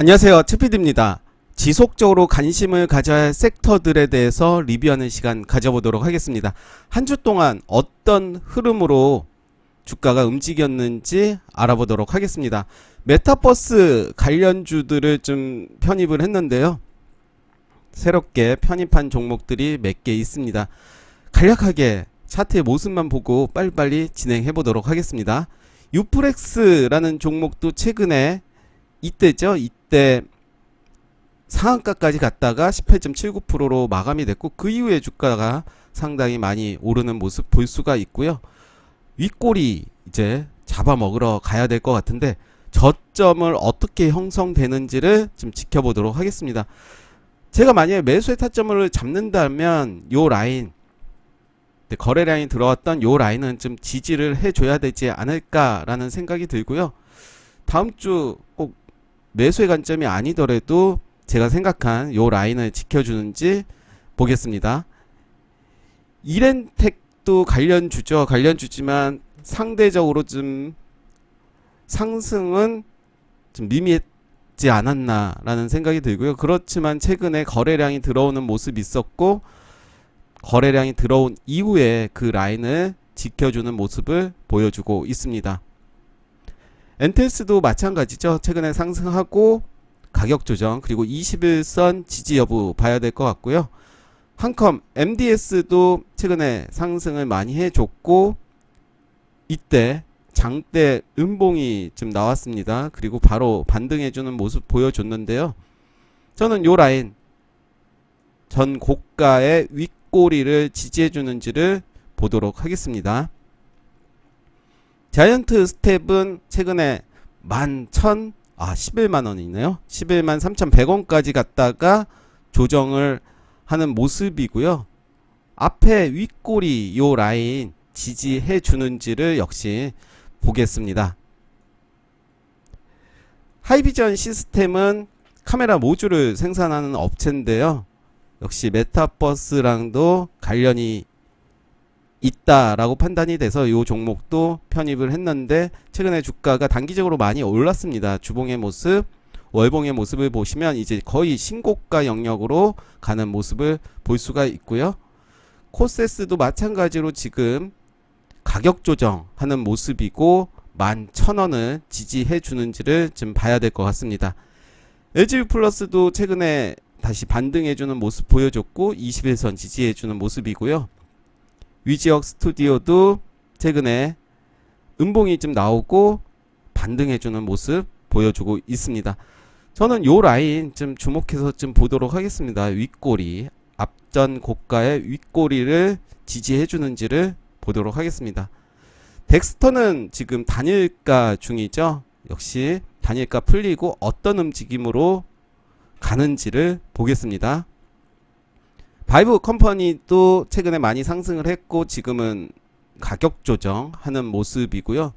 안녕하세요. 채피디입니다. 지속적으로 관심을 가져야 할 섹터들에 대해서 리뷰하는 시간 가져보도록 하겠습니다. 한 주 동안 어떤 흐름으로 주가가 움직였는지 알아보도록 하겠습니다. 메타버스 관련주들을 좀 편입을 했는데요. 새롭게 편입한 종목들이 몇 개 있습니다. 간략하게 차트의 모습만 보고 빨리빨리 진행해 보도록 하겠습니다. 유프렉스라는 종목도 최근에 이때죠. 이때 상한가까지 갔다가 18.79%로 마감이 됐고 그 이후에 주가가 상당히 많이 오르는 모습 볼 수가 있고요. 윗꼬리 이제 잡아먹으러 가야 될 것 같은데 저점을 어떻게 형성되는지를 좀 지켜보도록 하겠습니다. 제가 만약에 매수의 타점을 잡는다면 요 라인 네, 거래량이 들어왔던 요 라인은 좀 지지를 해줘야 되지 않을까라는 생각이 들고요. 다음 주 꼭 매수의 관점이 아니더라도 제가 생각한 요 라인을 지켜주는지 보겠습니다. 이렌텍도 관련 주죠. 관련 주지만 상대적으로 좀 상승은 좀 미미했지 않았나라는 생각이 들고요. 그렇지만 최근에 거래량이 들어오는 모습이 있었고 거래량이 들어온 이후에 그 라인을 지켜주는 모습을 보여주고 있습니다. 엔텔스도 마찬가지죠. 최근에 상승하고 가격 조정 그리고 21선 지지 여부 봐야 될 것 같고요. 한컴 MDS도 최근에 상승을 많이 해줬고 이때 장대 음봉이 좀 나왔습니다. 그리고 바로 반등해주는 모습 보여줬는데요. 저는 요 라인 전 고가의 윗꼬리를 지지해주는지를 보도록 하겠습니다. 자이언트 스텝은 최근에 11,000, 아, 11만 원이네요. 11만 3,100원까지 갔다가 조정을 하는 모습이고요. 앞에 윗꼬리 요 라인 지지해 주는지를 역시 보겠습니다. 하이비전 시스템은 카메라 모듈을 생산하는 업체인데요. 역시 메타버스랑도 관련이 있다라고 판단이 돼서 이 종목도 편입을 했는데 최근에 주가가 단기적으로 많이 올랐습니다. 주봉의 모습, 월봉의 모습을 보시면 이제 거의 신고가 영역으로 가는 모습을 볼 수가 있고요. 코세스도 마찬가지로 지금 가격 조정하는 모습이고 11,000원을 지지해 주는지를 좀 봐야 될 것 같습니다. LG 플러스도 최근에 다시 반등해 주는 모습 보여줬고 21선 지지해 주는 모습이고요. 위지역 스튜디오도 최근에 음봉이 좀 나오고 반등해주는 모습 보여주고 있습니다. 저는 요 라인 좀 주목해서 좀 보도록 하겠습니다. 윗꼬리 앞전 고가의 윗꼬리를 지지해 주는지를 보도록 하겠습니다. 덱스터는 지금 단일가 중이죠. 역시 단일가 풀리고 어떤 움직임으로 가는지를 보겠습니다. 바이브 컴퍼니도 최근에 많이 상승을 했고 지금은 가격 조정하는 모습이고요.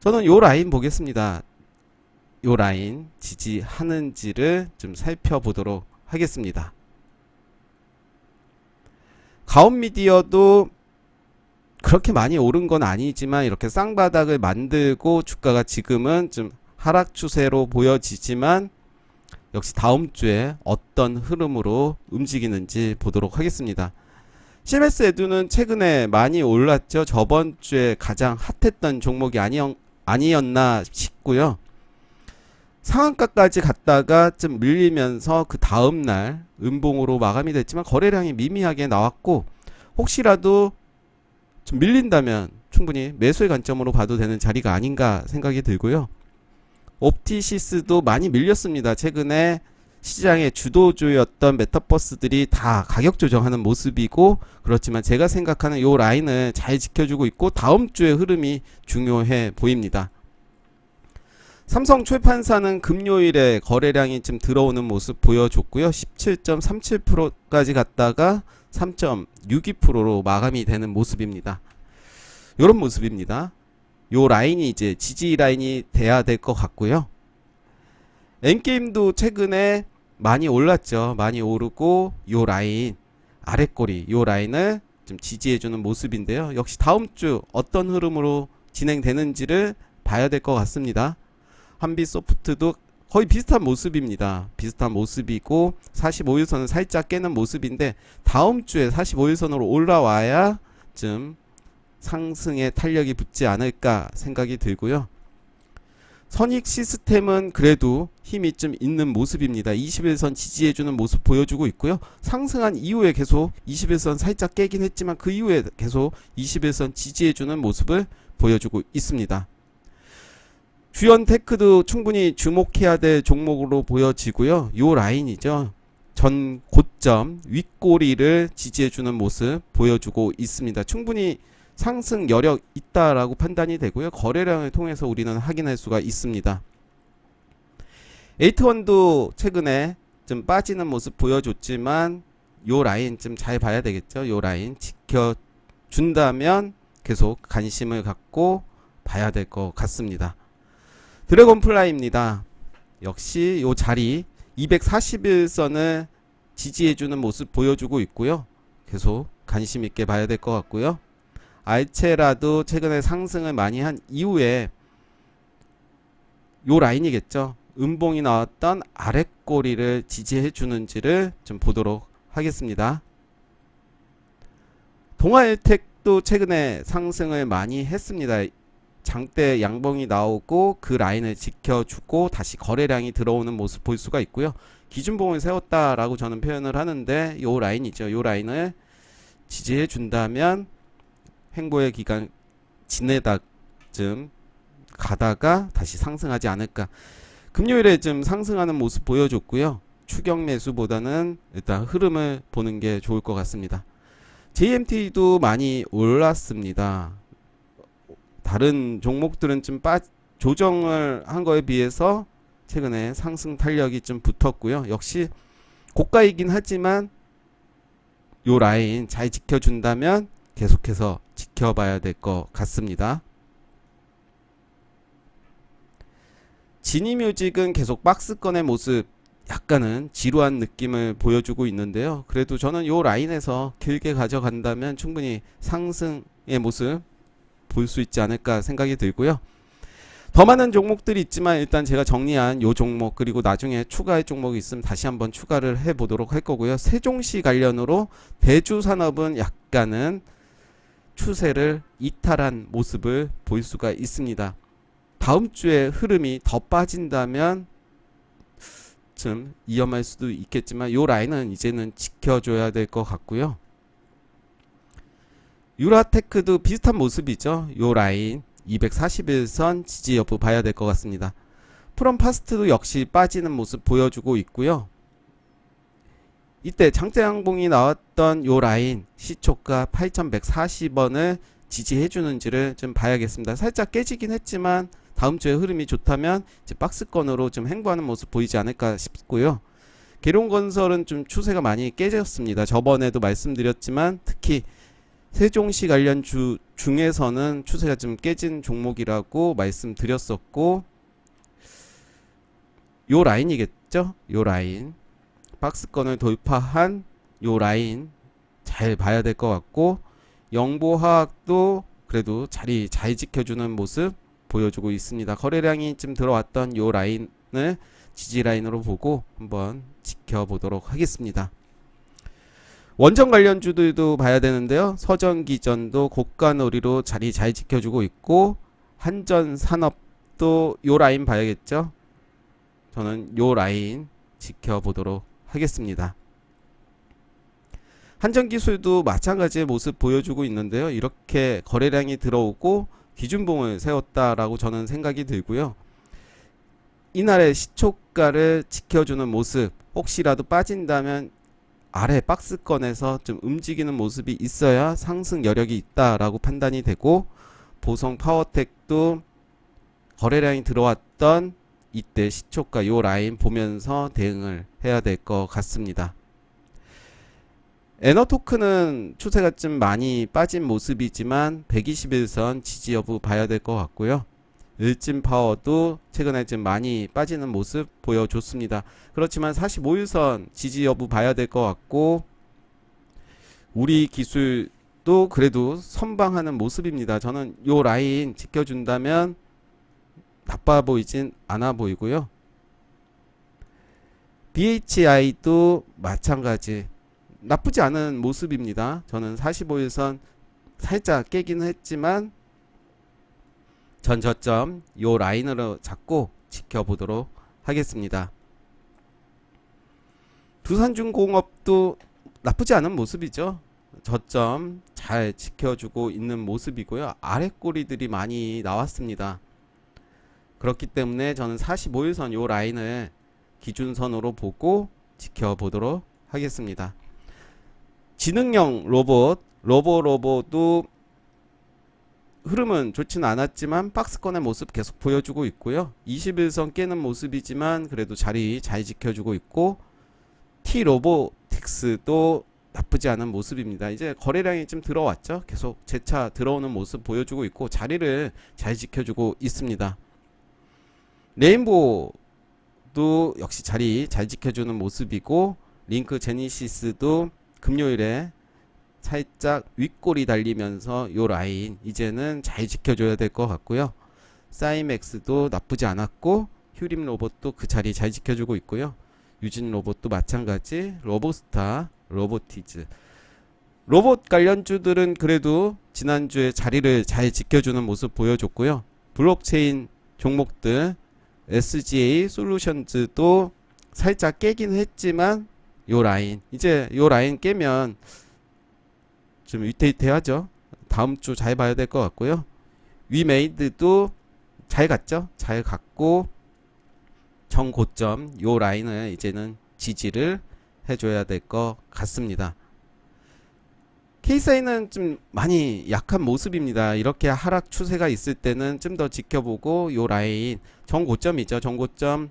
저는 요 라인 보겠습니다. 요 라인 지지하는지를 좀 살펴보도록 하겠습니다. 가온 미디어도 그렇게 많이 오른 건 아니지만 이렇게 쌍바닥을 만들고 주가가 지금은 좀 하락 추세로 보여지지만 역시 다음 주에 어떤 흐름으로 움직이는지 보도록 하겠습니다. CMS 에두는 최근에 많이 올랐죠. 저번 주에 가장 핫했던 종목이 아니었, 아니었나 싶고요. 상한가까지 갔다가 좀 밀리면서 그 다음날 음봉으로 마감이 됐지만 거래량이 미미하게 나왔고 혹시라도 좀 밀린다면 충분히 매수의 관점으로 봐도 되는 자리가 아닌가 생각이 들고요. 옵티시스도 많이 밀렸습니다. 최근에 시장의 주도주였던 메타버스들이 다 가격 조정하는 모습이고 그렇지만 제가 생각하는 요 라인을 잘 지켜주고 있고 다음 주의 흐름이 중요해 보입니다. 삼성 출판사는 금요일에 거래량이 좀 들어오는 모습 보여줬고요. 17.37%까지 갔다가 3.62%로 마감이 되는 모습입니다. 이런 모습입니다. 요 라인이 이제 지지 라인이 돼야 될 것 같고요. 엔게임도 최근에 많이 올랐죠. 많이 오르고 요 라인 아랫꼬리 요 라인을 좀 지지해주는 모습인데요. 역시 다음 주 어떤 흐름으로 진행되는지를 봐야 될 것 같습니다. 한비 소프트도 거의 비슷한 모습입니다. 비슷한 모습이고 45일선은 살짝 깨는 모습인데 다음 주에 45일선으로 올라와야 좀 상승의 탄력이 붙지 않을까 생각이 들고요. 선익 시스템은 그래도 힘이 좀 있는 모습입니다. 21선 지지해주는 모습 보여주고 있고요. 상승한 이후에 계속 21선 살짝 깨긴 했지만 그 이후에 계속 21선 지지해주는 모습을 보여주고 있습니다. 주연 테크도 충분히 주목해야 될 종목으로 보여지고요. 요 라인이죠. 전 고점 윗꼬리를 지지해주는 모습 보여주고 있습니다. 충분히 상승 여력 있다라고 판단이 되고요. 거래량을 통해서 우리는 확인할 수가 있습니다. 에이트원도 최근에 좀 빠지는 모습 보여줬지만 요 라인 좀 잘 봐야 되겠죠. 요 라인 지켜준다면 계속 관심을 갖고 봐야 될 것 같습니다. 드래곤플라이입니다. 역시 요 자리 241선을 지지해주는 모습 보여주고 있고요. 계속 관심 있게 봐야 될 것 같고요. 알체라도 최근에 상승을 많이 한 이후에 요 라인이겠죠. 음봉이 나왔던 아랫꼬리를 지지해 주는지를 좀 보도록 하겠습니다. 동아일텍도 최근에 상승을 많이 했습니다. 장대 양봉이 나오고 그 라인을 지켜주고 다시 거래량이 들어오는 모습 볼 수가 있고요. 기준봉을 세웠다라고 저는 표현을 하는데 요 라인이죠. 요 라인을 지지해 준다면 행보의 기간 지내다쯤 가다가 다시 상승하지 않을까. 금요일에 좀 상승하는 모습 보여줬고요. 추격 매수보다는 일단 흐름을 보는 게 좋을 것 같습니다. JMT도 많이 올랐습니다. 다른 종목들은 좀 빠, 조정을 한 거에 비해서 최근에 상승 탄력이 좀 붙었고요. 역시 고가이긴 하지만 요 라인 잘 지켜준다면 계속해서 지켜봐야 될 것 같습니다. 지니뮤직은 계속 박스권의 모습 약간은 지루한 느낌을 보여주고 있는데요. 그래도 저는 요 라인에서 길게 가져간다면 충분히 상승의 모습 볼 수 있지 않을까 생각이 들고요. 더 많은 종목들이 있지만 일단 제가 정리한 요 종목 그리고 나중에 추가할 종목이 있으면 다시 한번 추가를 해 보도록 할 거고요. 세종시 관련으로 대주 산업은 약간은 추세를 이탈한 모습을 볼 수가 있습니다. 다음 주에 흐름이 더 빠진다면 좀 위험할 수도 있겠지만 요 라인은 이제는 지켜줘야 될 것 같고요. 유라테크도 비슷한 모습이죠. 요 라인 241선 지지 여부 봐야 될 것 같습니다. 프롬 파스트도 역시 빠지는 모습 보여주고 있고요. 이때 장대양봉이 나왔던 요 라인 시초가 8140원을 지지해 주는지를 좀 봐야겠습니다. 살짝 깨지긴 했지만 다음 주에 흐름이 좋다면 이제 박스권으로 좀 행보하는 모습 보이지 않을까 싶고요. 계룡건설은 좀 추세가 많이 깨졌습니다. 저번에도 말씀드렸지만 특히 세종시 관련 주 중에서는 추세가 좀 깨진 종목이라고 말씀드렸었고 요 라인이겠죠? 요 라인 박스권을 돌파한 요 라인 잘 봐야 될 것 같고 영보화학도 그래도 자리 잘 지켜주는 모습 보여주고 있습니다. 거래량이 좀 들어왔던 요 라인을 지지 라인으로 보고 한번 지켜보도록 하겠습니다. 원전 관련주들도 봐야 되는데요. 서전기전도 고가놀이로 자리 잘 지켜주고 있고 한전산업도 요 라인 봐야겠죠. 저는 요 라인 지켜보도록 하겠습니다. 한전기술도 마찬가지의 모습 보여주고 있는데요. 이렇게 거래량이 들어오고 기준봉을 세웠다라고 저는 생각이 들고요. 이날의 시초가를 지켜주는 모습 혹시라도 빠진다면 아래 박스권에서 좀 움직이는 모습이 있어야 상승 여력이 있다라고 판단이 되고 보성 파워텍도 거래량이 들어왔던 이때 시초가 요 라인 보면서 대응을 해야 될 것 같습니다. 에너 토크는 추세가 좀 많이 빠진 모습이지만 121선 지지 여부 봐야 될 것 같고요. 일진 파워도 최근에 좀 많이 빠지는 모습 보여줬습니다. 그렇지만 45일선 지지 여부 봐야 될 것 같고 우리 기술도 그래도 선방하는 모습입니다. 저는 요 라인 지켜준다면 나빠 보이진 않아 보이고요. BHI도 마찬가지 나쁘지 않은 모습입니다. 저는 45일선 살짝 깨기는 했지만 전 저점 요 라인으로 잡고 지켜보도록 하겠습니다. 두산중공업도 나쁘지 않은 모습이죠. 저점 잘 지켜주고 있는 모습이고요. 아래 꼬리들이 많이 나왔습니다. 그렇기 때문에 저는 45일선 요 라인을 기준선으로 보고 지켜보도록 하겠습니다. 지능형 로봇, 로보 로보도 흐름은 좋지는 않았지만 박스권의 모습 계속 보여주고 있고요. 21선 깨는 모습이지만 그래도 자리 잘 지켜주고 있고 T 로보틱스도 나쁘지 않은 모습입니다. 이제 거래량이 좀 들어왔죠. 계속 재차 들어오는 모습 보여주고 있고 자리를 잘 지켜주고 있습니다. 레인보우도 역시 자리 잘 지켜주는 모습이고 링크 제니시스도 금요일에 살짝 윗골이 달리면서 요 라인 이제는 잘 지켜줘야 될 것 같고요. 사이맥스도 나쁘지 않았고 휴림 로봇도 그 자리 잘 지켜주고 있고요. 유진 로봇도 마찬가지 로보스타 로보티즈 로봇 관련주들은 그래도 지난주에 자리를 잘 지켜주는 모습 보여줬고요. 블록체인 종목들 SGA 솔루션즈도 살짝 깨긴 했지만 요 라인 이제 요 라인 깨면 좀 위태위태하죠. 다음 주 잘 봐야 될 것 같고요. 위메이드도 잘 갔죠. 잘 갔고 정고점 요 라인을 이제는 지지를 해줘야 될 것 같습니다. K사인은 좀 많이 약한 모습입니다. 이렇게 하락 추세가 있을 때는 좀 더 지켜보고 요 라인 정고점이죠. 정고점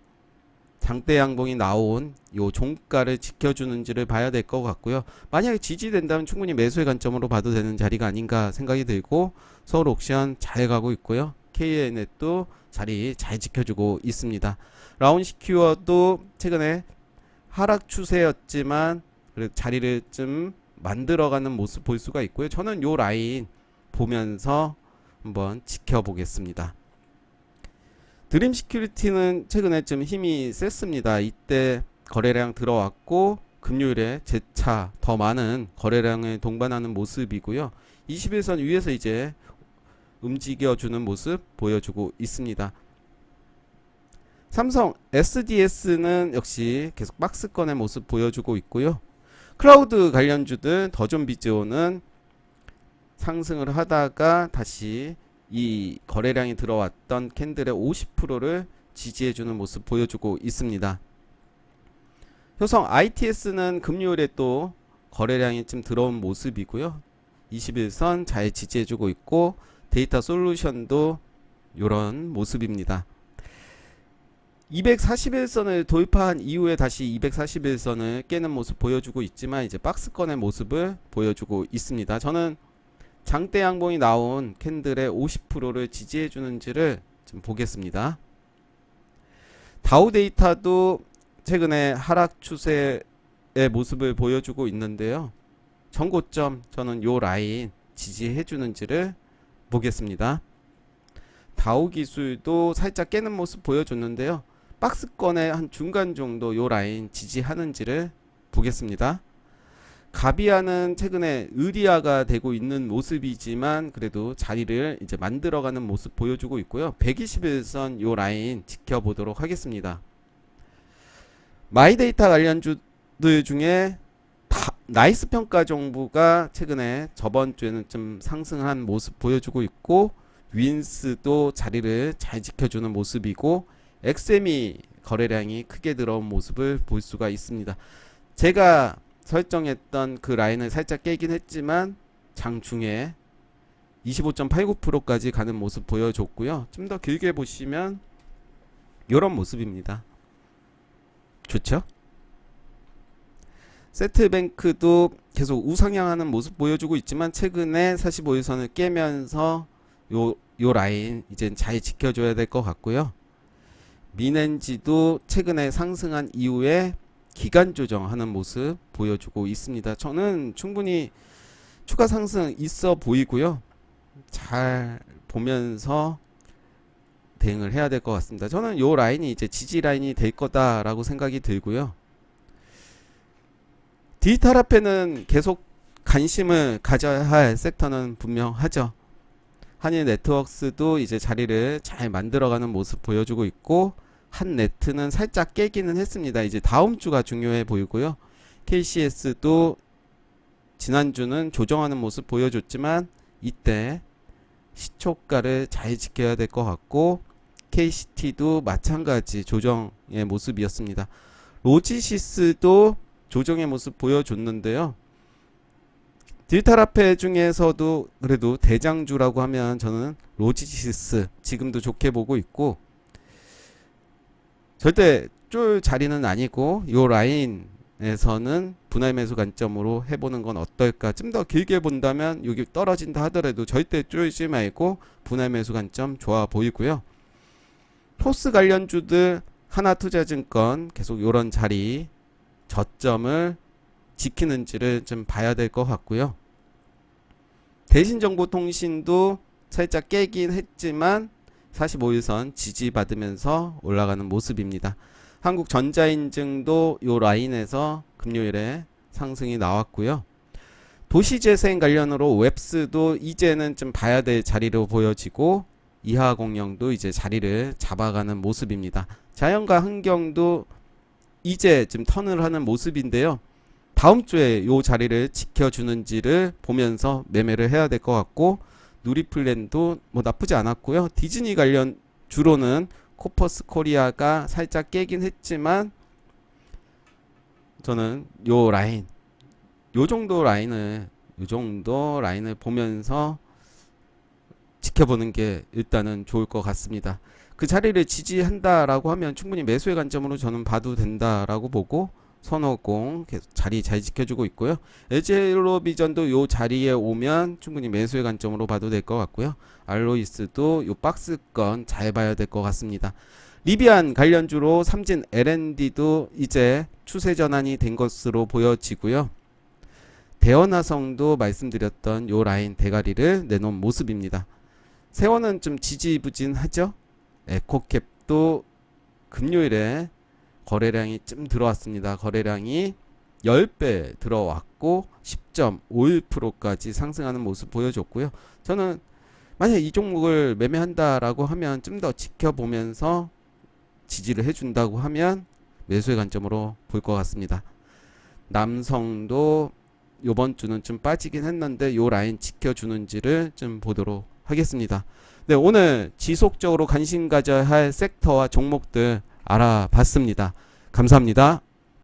장대 양봉이 나온 요 종가를 지켜주는지를 봐야 될 것 같고요. 만약에 지지된다면 충분히 매수의 관점으로 봐도 되는 자리가 아닌가 생각이 들고 서울 옥션 잘 가고 있고요. KN도 자리 잘 지켜주고 있습니다. 라운 시큐어도 최근에 하락 추세였지만 자리를 좀 만들어가는 모습 볼 수가 있고요. 저는 요 라인 보면서 한번 지켜보겠습니다. 드림 시큐리티는 최근에 좀 힘이 셌습니다. 이때 거래량 들어왔고 금요일에 재차 더 많은 거래량을 동반하는 모습이고요. 21선 위에서 이제 움직여주는 모습 보여주고 있습니다. 삼성 SDS는 역시 계속 박스권의 모습 보여주고 있고요. 클라우드 관련주들 더존비즈오는 상승을 하다가 다시 이 거래량이 들어왔던 캔들의 50%를 지지해주는 모습 보여주고 있습니다. 효성 ITS는 금요일에 또 거래량이 좀 들어온 모습이고요. 21선 잘 지지해주고 있고 데이터 솔루션도 이런 모습입니다. 241선을 도입한 이후에 다시 241선을 깨는 모습 보여주고 있지만 이제 박스권의 모습을 보여주고 있습니다. 저는 장대 양봉이 나온 캔들의 50%를 지지해 주는지를 좀 보겠습니다. 다우 데이터도 최근에 하락 추세의 모습을 보여주고 있는데요. 전고점 저는 요 라인 지지해 주는지를 보겠습니다. 다우 기술도 살짝 깨는 모습 보여줬는데요. 박스권의 한 중간 정도 요 라인 지지하는지를 보겠습니다. 가비아는 최근에 의리아가 되고 있는 모습이지만 그래도 자리를 이제 만들어가는 모습 보여주고 있고요. 121선 요 라인 지켜보도록 하겠습니다. 마이데이터 관련주들 중에 다, 나이스 평가 정부가 최근에 저번 주에는 좀 상승한 모습 보여주고 있고 윈스도 자리를 잘 지켜주는 모습이고 엑세미 거래량이 크게 들어온 모습을 볼 수가 있습니다. 제가 설정했던 그 라인을 살짝 깨긴 했지만 장중에 25.89%까지 가는 모습 보여줬고요. 좀 더 길게 보시면 이런 모습입니다. 좋죠? 세트뱅크도 계속 우상향하는 모습 보여주고 있지만 최근에 45일선을 깨면서 요, 요 라인 이젠 잘 지켜줘야 될 것 같고요. 미넨지도 최근에 상승한 이후에 기간 조정하는 모습 보여주고 있습니다. 저는 충분히 추가 상승 있어 보이고요. 잘 보면서 대응을 해야 될 것 같습니다. 저는 요 라인이 이제 지지 라인이 될 거다라고 생각이 들고요. 디지털 화폐는 계속 관심을 가져야 할 섹터는 분명하죠. 한일 네트워크스도 이제 자리를 잘 만들어가는 모습 보여주고 있고 한 네트는 살짝 깨기는 했습니다. 이제 다음 주가 중요해 보이고요. KCS도 지난주는 조정하는 모습 보여줬지만 이때 시초가를 잘 지켜야 될 것 같고 KCT도 마찬가지 조정의 모습이었습니다. 로지시스도 조정의 모습 보여줬는데요. 화폐 중에서도 그래도 대장주라고 하면 저는 로지시스 지금도 좋게 보고 있고 절대 쫄 자리는 아니고 요 라인에서는 분할 매수 관점으로 해보는 건 어떨까 좀 더 길게 본다면 여기 떨어진다 하더라도 절대 쫄지 말고 분할 매수 관점 좋아 보이고요 토스 관련주들 하나투자증권 계속 요런 자리 저점을 지키는지를 좀 봐야 될 것 같고요. 대신정보통신도 살짝 깨긴 했지만 45일선 지지받으면서 올라가는 모습입니다. 한국전자인증도 요 라인에서 금요일에 상승이 나왔고요. 도시재생 관련으로 웹스도 이제는 좀 봐야 될 자리로 보여지고 이하 공영도 이제 자리를 잡아가는 모습입니다. 자연과 환경도 이제 좀 턴을 하는 모습인데요. 다음 주에 요 자리를 지켜주는지를 보면서 매매를 해야 될 것 같고 누리플랜도 뭐 나쁘지 않았고요. 디즈니 관련 주로는 코퍼스 코리아가 살짝 깨긴 했지만 저는 요 라인 요 정도 라인을 요 정도 라인을 보면서 지켜보는 게 일단은 좋을 것 같습니다. 그 자리를 지지한다라고 하면 충분히 매수의 관점으로 저는 봐도 된다라고 보고 선호공 계속 자리 잘 지켜주고 있고요. LG헬로비전도 요 자리에 오면 충분히 매수의 관점으로 봐도 될 것 같고요. 알로이스도 요 박스권 잘 봐야 될 것 같습니다. 리비안 관련주로 삼진 L&D도 이제 추세 전환이 된 것으로 보여지고요. 대원화성도 말씀드렸던 요 라인 대가리를 내놓은 모습입니다. 세원은 좀 지지부진하죠. 에코캡도 금요일에 거래량이 좀 들어왔습니다. 거래량이 10배 들어왔고 10.51%까지 상승하는 모습 보여줬고요. 저는 만약 이 종목을 매매한다라고 하면 좀 더 지켜보면서 지지를 해준다고 하면 매수의 관점으로 볼 것 같습니다. 남성도 요번 주는 좀 빠지긴 했는데 요 라인 지켜주는지를 좀 보도록 하겠습니다. 네, 오늘 지속적으로 관심 가져야 할 섹터와 종목들 알아봤습니다. 감사합니다.